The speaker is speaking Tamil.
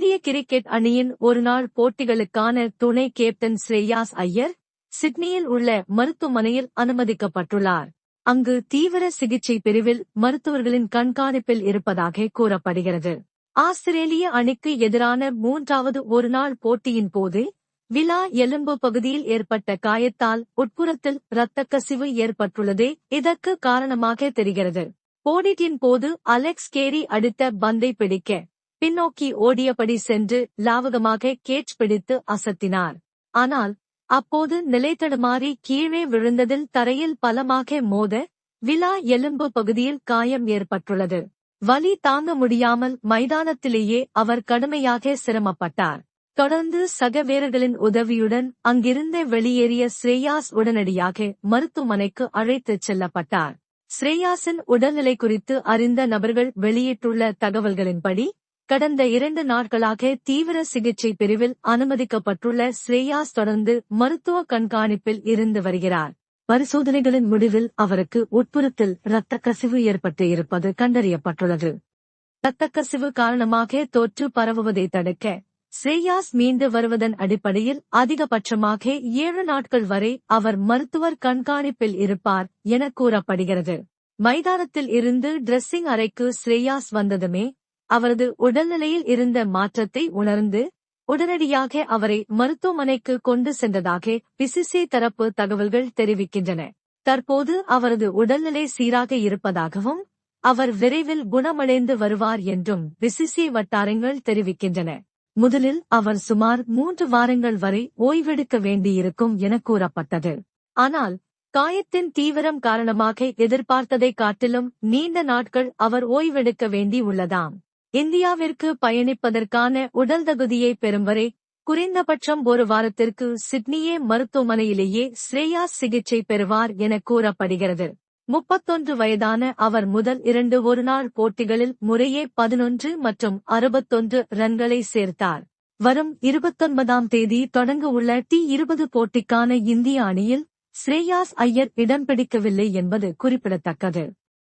இந்திய கிரிக்கெட் அணியின் ஒருநாள் போட்டிகளுக்கான துணை கேப்டன் ஸ்ரேயாஸ் ஐயர் சிட்னியில் உள்ள மருத்துவமனையில் அனுமதிக்கப்பட்டுள்ளார். அங்கு தீவிர சிகிச்சை பிரிவில் மருத்துவர்களின் கண்காணிப்பில் இருப்பதாக கூறப்படுகிறது. ஆஸ்திரேலிய அணிக்கு எதிரான மூன்றாவது ஒருநாள் போட்டியின் போது விழா எலும்பு பகுதியில் ஏற்பட்ட காயத்தால் உட்புறத்தில் இரத்தக்கசிவு ஏற்பட்டுள்ளதே இதற்கு காரணமாக தெரிகிறது. போடிட்டின் போது அலெக்ஸ் கேரி அடித்த பந்தை பிடிக்க பின்னோக்கி ஓடியபடி சென்று லாவகமாக கேட்ச் பிடித்து அசத்தினார். ஆனால் அப்போது நிலைத்தடுமாறி கீழே விழுந்ததில் தரையில் பலமாக மோத விழா எலும்பு பகுதியில் காயம் ஏற்பட்டுள்ளது. வலி தாங்க முடியாமல் மைதானத்திலேயே அவர் கடுமையாக சிரமப்பட்டார். தொடர்ந்து சக வீரர்களின் உதவியுடன் அங்கிருந்த வெளியேறிய ஸ்ரேயாஸ் உடனடியாக மருத்துவமனைக்கு அழைத்துச் செல்லப்பட்டார். ஸ்ரேயாஸின் உடல்நிலை குறித்து அறிந்த நபர்கள் வெளியிட்டுள்ள தகவல்களின்படி கடந்த இரண்டு நாட்களாக தீவிர சிகிச்சை பிரிவில் அனுமதிக்கப்பட்டுள்ள ஸ்ரேயாஸ் தொடர்ந்து மருத்துவ கண்காணிப்பில் இருந்து வருகிறார். பரிசோதனைகளின் முடிவில் அவருக்கு உட்புறத்தில் இரத்த கசிவு ஏற்பட்டு இருப்பது கண்டறியப்பட்டுள்ளது. இரத்த கசிவு காரணமாக தொற்று பரவுவதை தடுக்க ஸ்ரேயாஸ் மீண்டு வருவதன் அடிப்படையில் அதிகபட்சமாக ஏழு நாட்கள் வரை அவர் மருத்துவர் கண்காணிப்பில் இருப்பார் என கூறப்படுகிறது. மைதானத்தில் இருந்து டிரெஸ்ஸிங் அறைக்கு ஸ்ரேயாஸ் வந்ததுமே அவரது உடல்நிலையில் இருந்த மாற்றத்தை உணர்ந்து உடனடியாக அவரை மருத்துவமனைக்கு கொண்டு சென்றதாக பிசிசி தரப்பு தகவல்கள் தெரிவிக்கின்றன. தற்போது அவரது உடல்நிலை சீராக இருப்பதாகவும் அவர் விரைவில் குணமடைந்து வருவார் என்றும் பிசிசி வட்டாரங்கள் தெரிவிக்கின்றன. முதலில் அவர் சுமார் மூன்று வாரங்கள் வரை ஓய்வெடுக்க வேண்டியிருக்கும் என கூறப்பட்டது. ஆனால் காயத்தின் தீவிரம் காரணமாக எதிர்பார்த்ததை காட்டிலும் நீண்ட நாட்கள் அவர் ஓய்வெடுக்க வேண்டி உள்ளதாம் இந்தியாவிற்கு பயணிப்பதற்கான உடல் தகுதியை பெறும் வரை குறைந்தபட்சம் ஒரு வாரத்திற்கு சிட்னியே மருத்துவமனையிலேயே ஸ்ரேயாஸ் சிகிச்சை பெறுவார் என கூறப்படுகிறது. முப்பத்தொன்று வயதான அவர் முதல் இரண்டு ஒருநாள் போட்டிகளில் முறையே பதினொன்று மற்றும் அறுபத்தொன்று ரன்களை சேர்த்தார். வரும் இருபத்தொன்பதாம் தேதி தொடங்க உள்ள டி இருபது போட்டிக்கான இந்திய அணியில் ஸ்ரேயாஸ் ஐயர் இடம் பிடிக்கவில்லை என்பது குறிப்பிடத்தக்கது.